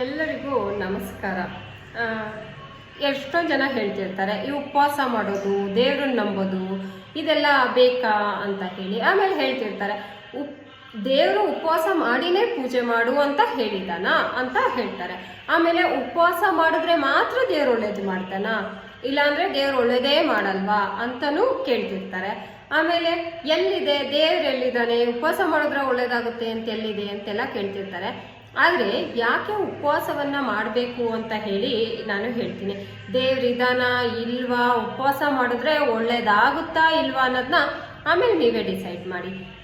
ಎಲ್ಲರಿಗೂ ನಮಸ್ಕಾರ. ಎಷ್ಟೋ ಜನ ಹೇಳ್ತಿರ್ತಾರೆ, ಈ ಉಪವಾಸ ಮಾಡೋದು, ದೇವ್ರನ್ನ ನಂಬೋದು, ಇದೆಲ್ಲ ಬೇಕಾ? ಅಂತ ಹೇಳಿ. ಆಮೇಲೆ ಹೇಳ್ತಿರ್ತಾರೆ, ಉಪ್, ದೇವರು ಉಪವಾಸ ಮಾಡಿನೇ ಪೂಜೆ ಮಾಡು ಅಂತ ಹೇಳಿದಾನ? ಅಂತ ಹೇಳ್ತಾರೆ. ಆಮೇಲೆ ಉಪವಾಸ ಮಾಡಿದ್ರೆ ಮಾತ್ರ ದೇವ್ರು ಒಳ್ಳೇದು ಮಾಡ್ತಾನ? ಇಲ್ಲಾಂದ್ರೆ ದೇವ್ರು ಒಳ್ಳೇದೇ ಮಾಡಲ್ವಾ ಅಂತನೂ ಕೇಳ್ತಿರ್ತಾರೆ. ಆಮೇಲೆ, ಎಲ್ಲಿದೆ? ದೇವ್ರು ಎಲ್ಲಿದ್ದಾನೆ? ಉಪವಾಸ ಮಾಡಿದ್ರೆ ಒಳ್ಳೇದಾಗುತ್ತೆ ಅಂತ ಎಲ್ಲಿದೆ? ಅಂತೆಲ್ಲ ಕೇಳ್ತಿರ್ತಾರೆ. ಆದರೆ ಯಾಕೆ ಉಪವಾಸವನ್ನ ಮಾಡಬೇಕು ಅಂತ ಹೇಳಿ ನಾನು ಹೇಳ್ತೀನಿ. ದೇವ್ರಿದಾನ ಇಲ್ವಾ? ಉಪವಾಸ ಮಾಡಿದ್ರೆ ಒಳ್ಳೇದಾಗುತ್ತಾ ಇಲ್ವಾ ಅನ್ನೋದನ್ನ ಆಮೇಲೆ ನೀವೇ ಡಿಸೈಡ್ ಮಾಡಿ.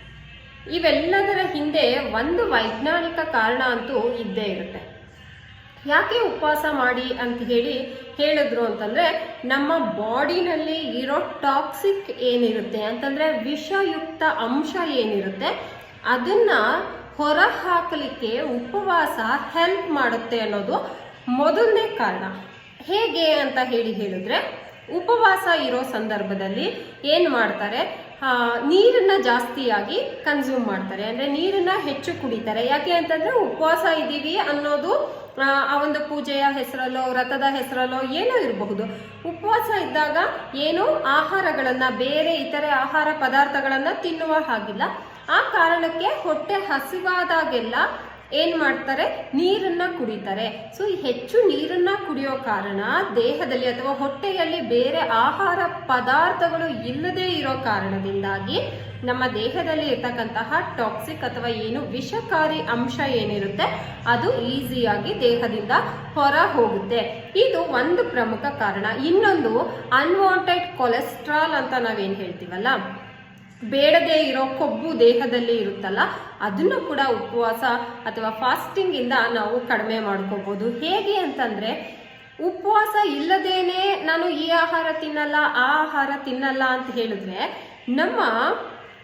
ಇವೆಲ್ಲದರ ಹಿಂದೆ ಒಂದು ವೈಜ್ಞಾನಿಕ ಕಾರಣ ಅಂತೂ ಇದ್ದೇ ಇರುತ್ತೆ. ಯಾಕೆ ಉಪವಾಸ ಮಾಡಿ ಅಂತ ಹೇಳಿ ಹೇಳಿದ್ರು ಅಂತಂದ್ರೆ, ನಮ್ಮ ಬಾಡಿನಲ್ಲಿ ಇರೋ ಟಾಕ್ಸಿಕ್ ಏನಿರುತ್ತೆ ಅಂತಂದ್ರೆ ವಿಷಯುಕ್ತ ಅಂಶ ಏನಿರುತ್ತೆ, ಅದನ್ನ ಹೊರ ಹಾಕಲಿಕ್ಕೆ ಉಪವಾಸ ಹೆಲ್ಪ್ ಮಾಡುತ್ತೆ ಅನ್ನೋದು ಮೊದಲನೇ ಕಾರಣ. ಹೇಗೆ ಅಂತ ಹೇಳಿ ಹೇಳಿದ್ರೆ, ಉಪವಾಸ ಇರೋ ಸಂದರ್ಭದಲ್ಲಿ ಏನು ಮಾಡ್ತಾರೆ? ನೀರನ್ನ ಜಾಸ್ತಿಯಾಗಿ ಕನ್ಸ್ಯೂಮ್ ಮಾಡ್ತಾರೆ. ಅಂದ್ರೆ ನೀರನ್ನ ಹೆಚ್ಚು ಕುಡಿತಾರೆ. ಯಾಕೆ ಅಂತಂದ್ರೆ ಉಪವಾಸ ಇದ್ದೀವಿ ಅನ್ನೋದು ಆ ಒಂದು ಪೂಜೆಯ ಹೆಸರಲ್ಲೋ, ವ್ರತದ ಹೆಸರಲ್ಲೋ ಏನೋ ಇರಬಹುದು. ಉಪವಾಸ ಇದ್ದಾಗ ಏನು ಆಹಾರಗಳನ್ನ, ಬೇರೆ ಇತರೆ ಆಹಾರ ಪದಾರ್ಥಗಳನ್ನ ತಿನ್ನುವ ಹಾಗಿಲ್ಲ. ಆ ಕಾರಣಕ್ಕೆ ಹೊಟ್ಟೆ ಹಸಿವಾದಾಗೆಲ್ಲ ಏನು ಮಾಡ್ತಾರೆ? ನೀರನ್ನು ಕುಡಿತಾರೆ. ಸೊ ಹೆಚ್ಚು ನೀರನ್ನು ಕುಡಿಯೋ ಕಾರಣ ದೇಹದಲ್ಲಿ ಅಥವಾ ಹೊಟ್ಟೆಯಲ್ಲಿ ಬೇರೆ ಆಹಾರ ಪದಾರ್ಥಗಳು ಇಲ್ಲದೆ ಇರೋ ಕಾರಣದಿಂದಾಗಿ ನಮ್ಮ ದೇಹದಲ್ಲಿ ಇರ್ತಕ್ಕಂತಹ ಟಾಕ್ಸಿಕ್ ಅಥವಾ ಏನು ವಿಷಕಾರಿ ಅಂಶ ಏನಿರುತ್ತೆ, ಅದು ಈಸಿಯಾಗಿ ದೇಹದಿಂದ ಹೊರ ಹೋಗುತ್ತೆ ಇದು ಒಂದು ಪ್ರಮುಖ ಕಾರಣ. ಇನ್ನೊಂದು ಅನ್ವಾಂಟೆಡ್ ಕೊಲೆಸ್ಟ್ರಾಲ್ ಅಂತ ನಾವೇನು ಹೇಳ್ತೀವಲ್ಲ? ಬೇಡದೇ ಇರೋ ಕೊಬ್ಬು ದೇಹದಲ್ಲಿ ಇರುತ್ತಲ್ಲ, ಅದನ್ನು ಕೂಡ ಉಪವಾಸ ಅಥವಾ ಫಾಸ್ಟಿಂಗ್ ಇಂದ ನಾವು ಕಡಿಮೆ ಮಾಡ್ಕೋಬಹುದು ಹೇಗೆ ಅಂತಂದ್ರೆ, ಉಪವಾಸ ಇಲ್ಲದೇನೆ ನಾನು ಈ ಆಹಾರ ತಿನ್ನಲ್ಲ, ಆ ಆಹಾರ ತಿನ್ನಲ್ಲ ಅಂತ ಹೇಳಿದ್ರೆ, ನಮ್ಮ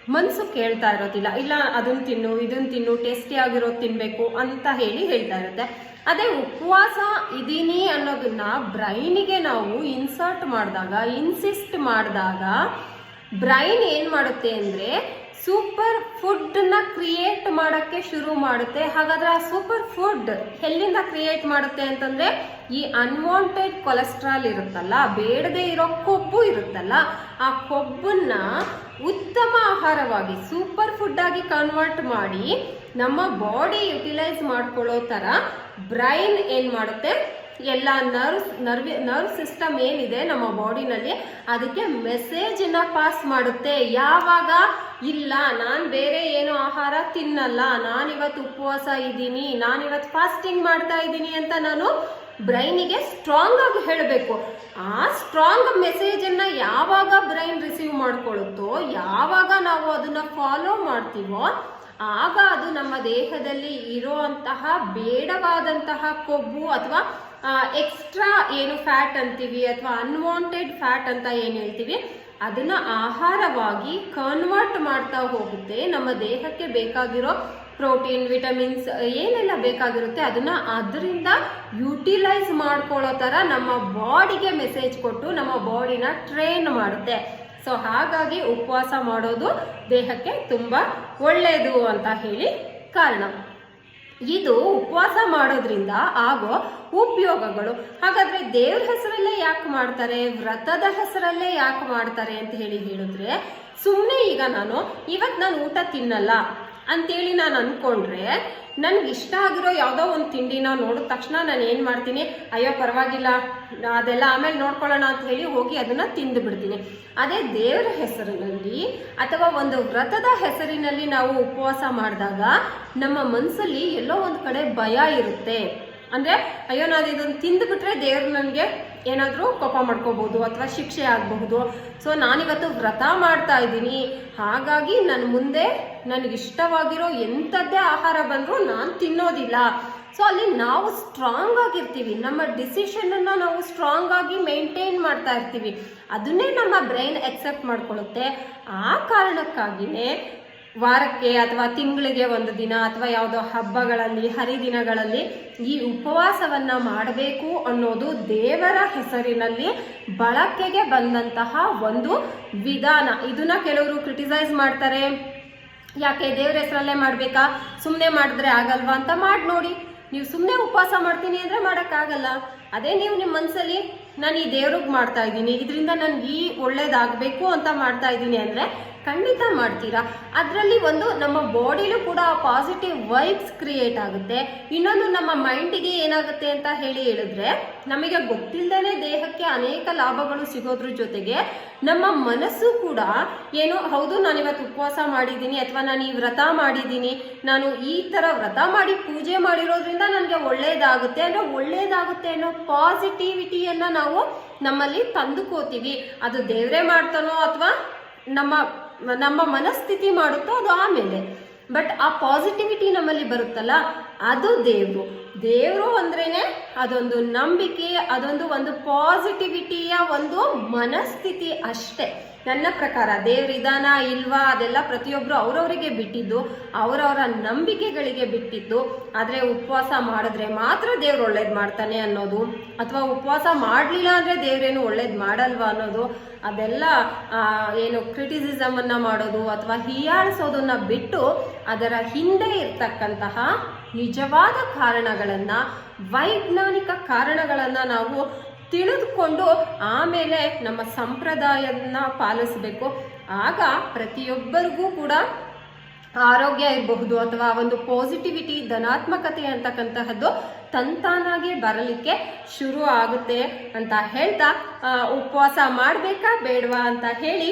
ಮನಸ್ಸು ಕೇಳ್ತಾ ಇರೋದಿಲ್ಲ. ಇಲ್ಲ, ಅದನ್ನ ತಿನ್ನು, ಇದನ್ನ ತಿನ್ನು ಟೇಸ್ಟಿ ಆಗಿರೋದು ತಿನ್ಬೇಕು ಅಂತ ಹೇಳಿ ಹೇಳ್ತಾ ಇರುತ್ತೆ. ಅದೇ ಉಪವಾಸ ಇದೀನಿ ಅನ್ನೋದನ್ನ ಬ್ರೈನಿಗೆ ನಾವು ಇನ್ಸರ್ಟ್ ಮಾಡಿದಾಗ ಇನ್ಸಿಸ್ಟ್ ಮಾಡಿದಾಗ ಬ್ರೈನ್ ಏನು ಮಾಡುತ್ತೆ ಅಂದ್ರೆ ಸೂಪರ್ ಫುಡ್ನ ಕ್ರಿಯೇಟ್ ಮಾಡಕ್ಕೆ ಶುರು ಮಾಡುತ್ತೆ. ಹಾಗಾದ್ರೆ ಆ ಸೂಪರ್ ಫುಡ್ ಎಲ್ಲಿಂದ ಕ್ರಿಯೇಟ್ ಮಾಡುತ್ತೆ ಅಂತಂದ್ರೆ ಈ ಅನ್ವಾಂಟೆಡ್ ಕೊಲೆಸ್ಟ್ರಾಲ್ ಇರುತ್ತಲ್ಲ, ಬೇಡದೇ ಇರೋ ಕೊಬ್ಬು ಇರುತ್ತಲ್ಲ, ಆ ಕೊಬ್ಬನ್ನ ಉತ್ತಮ ಆಹಾರವಾಗಿ, ಸೂಪರ್ ಫುಡ್ ಆಗಿ ಕನ್ವರ್ಟ್ ಮಾಡಿ ನಮ್ಮ ಬಾಡಿ ಯುಟಿಲೈಸ್ ಮಾಡ್ಕೊಳ್ಳೋ ತರ ಬ್ರೈನ್ ಏನು ಮಾಡುತ್ತೆ? ಎಲ್ಲ ನರ್ವ್ಸ್, ನರ್ವ್ ನರ್ವ್ ಸಿಸ್ಟಮ್ ಏನಿದೆ ನಮ್ಮ ಬಾಡಿನಲ್ಲಿ ಅದಕ್ಕೆ ಮೆಸೇಜನ್ನು ಪಾಸ್ ಮಾಡುತ್ತೆ. ಯಾವಾಗ? ಇಲ್ಲ, ನಾನು ಬೇರೆ ಏನು ಆಹಾರ ತಿನ್ನಲ್ಲ. ನಾನಿವತ್ತು ಉಪವಾಸ ಇದ್ದೀನಿ. ನಾನಿವತ್ತು ಫಾಸ್ಟಿಂಗ್ ಮಾಡ್ತಾ ಇದ್ದೀನಿ ಅಂತ ನಾನು ಬ್ರೈನಿಗೆ ಸ್ಟ್ರಾಂಗ್ ಆಗಿ ಹೇಳಬೇಕು. ಆ ಸ್ಟ್ರಾಂಗ್ ಮೆಸೇಜನ್ನು ಯಾವಾಗ ಬ್ರೈನ್ ರಿಸೀವ್ ಮಾಡ್ಕೊಳ್ಳುತ್ತೋ, ಯಾವಾಗ ನಾವು ಅದನ್ನ ಫಾಲೋ ಮಾಡ್ತೀವೋ, ಆಗ ಅದು ನಮ್ಮ ದೇಹದಲ್ಲಿ ಇರುವಂತಹ ಬೇಡವಾದಂತಹ ಕೊಬ್ಬು ಅಥವಾ ಎಕ್ಸ್ಟ್ರಾ ಏನು ಫ್ಯಾಟ್ ಅಂತೀವಿ ಅಥವಾ ಅನ್ವಾಂಟೆಡ್ ಫ್ಯಾಟ್ ಅಂತ ಏನು ಹೇಳ್ತೀವಿ? ಅದನ್ನ ಆಹಾರವಾಗಿ ಕನ್ವರ್ಟ್ ಮಾಡ್ತಾ ಹೋಗುತ್ತೆ. ನಮ್ಮ ದೇಹಕ್ಕೆ ಬೇಕಾಗಿರೋ ಪ್ರೋಟೀನ್ ವಿಟಮಿನ್ಸ್ ಏನೆಲ್ಲ ಬೇಕಾಗಿರುತ್ತೆ ಅದನ್ನ ಅದರಿಂದ ಯುಟಿಲೈಸ್ ಮಾಡ್ಕೊಳ್ಳೋ ತರ ನಮ್ಮ ಬಾಡಿಗೆ ಮೆಸೇಜ್ ಕೊಟ್ಟು ನಮ್ಮ ಬಾಡಿನ ಟ್ರೈನ್ ಮಾಡುತ್ತೆ. ಸೊ ಹಾಗಾಗಿ ಉಪವಾಸ ಮಾಡೋದು ದೇಹಕ್ಕೆ ತುಂಬಾ ಒಳ್ಳೆಯದು ಅಂತ ಹೇಳಿ ಕಾರಣ. ಇದು ಉಪವಾಸ ಮಾಡೋದ್ರಿಂದ ಆಗೋ ಉಪಯೋಗಗಳು. ಹಾಗಾದ್ರೆ ದೇವ್ರ ಹೆಸರಲ್ಲೇ ಯಾಕೆ ಮಾಡ್ತಾರೆ, ವ್ರತದ ಹೆಸರಲ್ಲೇ ಯಾಕೆ ಮಾಡ್ತಾರೆ ಅಂತ ಹೇಳಿ ಹೇಳಿದ್ರೆ ಸುಮ್ಮನೆ ಈಗ ನಾನು ಇವತ್ತು ನಾನು ಊಟ ತಿನ್ನಲ್ಲ ಅಂತೇಳಿ ನಾನು ಅನ್ಕೊಂಡ್ರೆ ನನ್ಗೆ ಇಷ್ಟ ಆಗಿರೋ ಯಾವುದೋ ಒಂದು ತಿಂಡಿನ ನೋಡಿದ ತಕ್ಷಣ ನಾನು ಏನು ಮಾಡ್ತೀನಿ, ಅಯ್ಯೋ ಪರವಾಗಿಲ್ಲ, ಅದೆಲ್ಲ ಆಮೇಲೆ ನೋಡ್ಕೊಳ್ಳೋಣ ಅಂತ ಹೇಳಿ ಹೋಗಿ ಅದನ್ನ ತಿಂದು ಬಿಡ್ತೀನಿ. ಅದೇ ದೇವರ ಹೆಸರಿನಲ್ಲಿ ಅಥವಾ ಒಂದು ವ್ರತದ ಹೆಸರಿನಲ್ಲಿ ನಾವು ಉಪವಾಸ ಮಾಡಿದಾಗ ನಮ್ಮ ಮನಸ್ಸಲ್ಲಿ ಎಲ್ಲೋ ಒಂದು ಕಡೆ ಭಯ ಇರುತ್ತೆ. ಅಂದ್ರೆ ಅಯ್ಯೋ ನಾನು ಇದನ್ನು ತಿಂದುಬಿಟ್ರೆ ದೇವ್ರ ನನಗೆ ಏನಾದರೂ ಕೋಪ ಮಾಡ್ಕೋಬಹುದು ಅಥವಾ ಶಿಕ್ಷೆ ಆಗಬಹುದು. ಸೊ ನಾನಿವತ್ತು ವ್ರತ ಮಾಡ್ತಾ ಇದ್ದೀನಿ. ಹಾಗಾಗಿ ನನ್ನ ಮುಂದೆ ನನಗಿಷ್ಟವಾಗಿರೋ ಎಂಥದ್ದೇ ಆಹಾರ ಬಂದರೂ ನಾನು ತಿನ್ನೋದಿಲ್ಲ. ಸೊ ಅಲ್ಲಿ ನಾವು ಸ್ಟ್ರಾಂಗ್ ಆಗಿರ್ತೀವಿ. ನಮ್ಮ ಡಿಸಿಷನ್ ಅನ್ನ ನಾವು ಸ್ಟ್ರಾಂಗ್ ಆಗಿ ಮೇಂಟೈನ್ ಮಾಡ್ತಾ ಇರ್ತೀವಿ. ಅದನ್ನೇ ನಮ್ಮ ಬ್ರೈನ್ ಎಕ್ಸೆಪ್ಟ್ ಮಾಡ್ಕೊಳ್ಳುತ್ತೆ. ಆ ಕಾರಣಕ್ಕಾಗಿನೇ ವಾರಕ್ಕೆ ಅಥವಾ ತಿಂಗಳಿಗೆ ಒಂದು ದಿನ ಅಥವಾ ಯಾವುದೋ ಹಬ್ಬಗಳಲ್ಲಿ, ಹರಿದಿನಗಳಲ್ಲಿ ಈ ಉಪವಾಸವನ್ನ ಮಾಡಬೇಕು ಅನ್ನೋದು ದೇವರ ಹೆಸರಿನಲ್ಲಿ ಬಳಕೆಗೆ ಬಂದಂತಹ ಒಂದು ವಿಧಾನ. ಇದನ್ನ ಕೆಲವರು ಕ್ರಿಟಿಸೈಸ್ ಮಾಡ್ತಾರೆ. ಯಾಕೆ ದೇವ್ರ ಹೆಸರಲ್ಲೇ ಮಾಡ್ಬೇಕಾ? ಸುಮ್ಮನೆ ಮಾಡಿದ್ರೆ ಆಗಲ್ವಾ ಅಂತ ಮಾಡಿ ನೋಡಿ. ನೀವು ಸುಮ್ಮನೆ ಉಪವಾಸ ಮಾಡ್ತೀನಿ ಅಂದರೆ ಮಾಡೋಕ್ಕಾಗಲ್ಲ. ಅದೇ ನೀವು ನಿಮ್ಮ ಮನಸ್ಸಲ್ಲಿ ನಾನು ಈ ದೇವ್ರಿಗೆ ಮಾಡ್ತಾ ಇದ್ದೀನಿ, ಇದರಿಂದ ನನಗೆ ಈ ಒಳ್ಳೇದಾಗಬೇಕು ಅಂತ ಮಾಡ್ತಾ ಇದ್ದೀನಿ ಅಂದರೆ ಖಂಡಿತ ಮಾಡ್ತೀರಾ? ಅದರಲ್ಲಿ ಒಂದು ನಮ್ಮ ಬಾಡಿಲೂ ಕೂಡ ಪಾಸಿಟಿವ್ ವೈಬ್ಸ್ ಕ್ರಿಯೇಟ್ ಆಗುತ್ತೆ. ಇನ್ನೊಂದು ನಮ್ಮ ಮೈಂಡಿಗೆ ಏನಾಗುತ್ತೆ ಅಂತ ಹೇಳಿ ಹೇಳಿದ್ರೆ, ನಮಗೆ ಗೊತ್ತಿಲ್ಲದೇ ದೇಹಕ್ಕೆ ಅನೇಕ ಲಾಭಗಳು ಸಿಗೋದ್ರ ಜೊತೆಗೆ ನಮ್ಮ ಮನಸ್ಸು ಕೂಡ ಏನು, ಹೌದು ನಾನು ಇವತ್ತು ಉಪವಾಸ ಮಾಡಿದ್ದೀನಿ ಅಥವಾ ನಾನು ಈ ವ್ರತ ಮಾಡಿದ್ದೀನಿ, ನಾನು ಈ ಥರ ವ್ರತ ಮಾಡಿ ಪೂಜೆ ಮಾಡಿರೋದ್ರಿಂದ ನನಗೆ ಒಳ್ಳೇದಾಗುತ್ತೆ ಅಂದರೆ ಒಳ್ಳೇದಾಗುತ್ತೆ ಅನ್ನೋ ಪಾಸಿಟಿವಿಟಿಯನ್ನು ನಾವು ನಮ್ಮಲ್ಲಿ ತಂದುಕೋತೀವಿ. ಅದು ದೇವರೇ ಮಾಡ್ತಾನೋ ಅಥವಾ ನಮ್ಮ ನಮ್ಮ ಮನಸ್ಥಿತಿ ಮಾಡುತ್ತೋ ಅದು ಆಮೇಲೆ. ಬಟ್ ಆ ಪಾಸಿಟಿವಿಟಿ ನಮ್ಮಲ್ಲಿ ಬರುತ್ತಲ್ಲ ಅದು ದೇವರು. ದೇವರು ಅಂದ್ರೇನೆ ಅದೊಂದು ನಂಬಿಕೆ, ಅದೊಂದು ಒಂದು ಪಾಸಿಟಿವಿಟಿಯ ಒಂದು ಮನಸ್ಥಿತಿ ಅಷ್ಟೇ. ನನ್ನ ಪ್ರಕಾರ ದೇವ್ರ ಇದಾನ ಇಲ್ವಾ ಅದೆಲ್ಲ ಪ್ರತಿಯೊಬ್ಬರು ಅವರವರಿಗೆ ಬಿಟ್ಟಿದ್ದು, ಅವರವರ ನಂಬಿಕೆಗಳಿಗೆ ಬಿಟ್ಟಿದ್ದು. ಆದರೆ ಉಪವಾಸ ಮಾಡಿದ್ರೆ ಮಾತ್ರ ದೇವ್ರು ಒಳ್ಳೇದು ಮಾಡ್ತಾನೆ ಅನ್ನೋದು, ಅಥವಾ ಉಪವಾಸ ಮಾಡಲಿಲ್ಲ ಅಂದರೆ ದೇವ್ರೇನು ಒಳ್ಳೇದು ಮಾಡಲ್ವಾ ಅನ್ನೋದು. ಅದೆಲ್ಲ ಏನು ಕ್ರಿಟಿಸಿಸಮನ್ನು ಮಾಡೋದು ಅಥವಾ ಹೀಯಾಳಿಸೋದನ್ನ ಬಿಟ್ಟು ಅದರ ಹಿಂದೆ ಇರ್ತಕ್ಕಂತಹ ನಿಜವಾದ ಕಾರಣಗಳನ್ನು, ವೈಜ್ಞಾನಿಕ ಕಾರಣಗಳನ್ನು ನಾವು ತಿಳಿದುಕೊಂಡು ಆಮೇಲೆ ನಮ್ಮ ಸಂಪ್ರದಾಯವನ್ನು ಪಾಲಿಸಬೇಕು. ಆಗ ಪ್ರತಿಯೊಬ್ಬರಿಗೂ ಕೂಡ ಆರೋಗ್ಯ ಇರಬಹುದು ಅಥವಾ ಒಂದು ಪಾಸಿಟಿವಿಟಿ ಧನಾತ್ಮಕತೆ ಅಂತಕ್ಕಂತಹದ್ದು ತಂತಾನಾಗಿ ಬರಲಿಕ್ಕೆ ಶುರು ಆಗುತ್ತೆ ಅಂತ ಹೇಳ್ತಾ ಉಪವಾಸ ಮಾಡಬೇಕಾ ಬೇಡವಾ ಅಂತ ಹೇಳಿ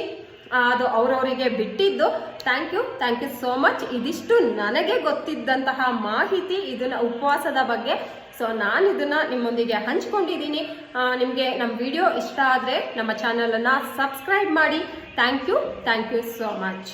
ಅದು ಅವರವರಿಗೆ ಬಿಟ್ಟಿದ್ದು. Thank you thank you so much ಇದಿಷ್ಟು ನನಗೆ ಗೊತ್ತಿದ್ದಂತಹ ಮಾಹಿತಿ ಇದನ್ನ ಉಪವಾಸದ ಬಗ್ಗೆ. ಸೊ ನಾನು ಇದನ್ನ ನಿಮ್ಮೊಂದಿಗೆ ಹಂಚ್ಕೊಂಡಿದ್ದೀನಿ. ನಿಮಗೆ ನಮ್ಮ ವಿಡಿಯೋ ಇಷ್ಟ ಆದರೆ ನಮ್ಮ ಚಾನಲನ್ನು ಸಬ್ಸ್ಕ್ರೈಬ್ ಮಾಡಿ. Thank you thank you so much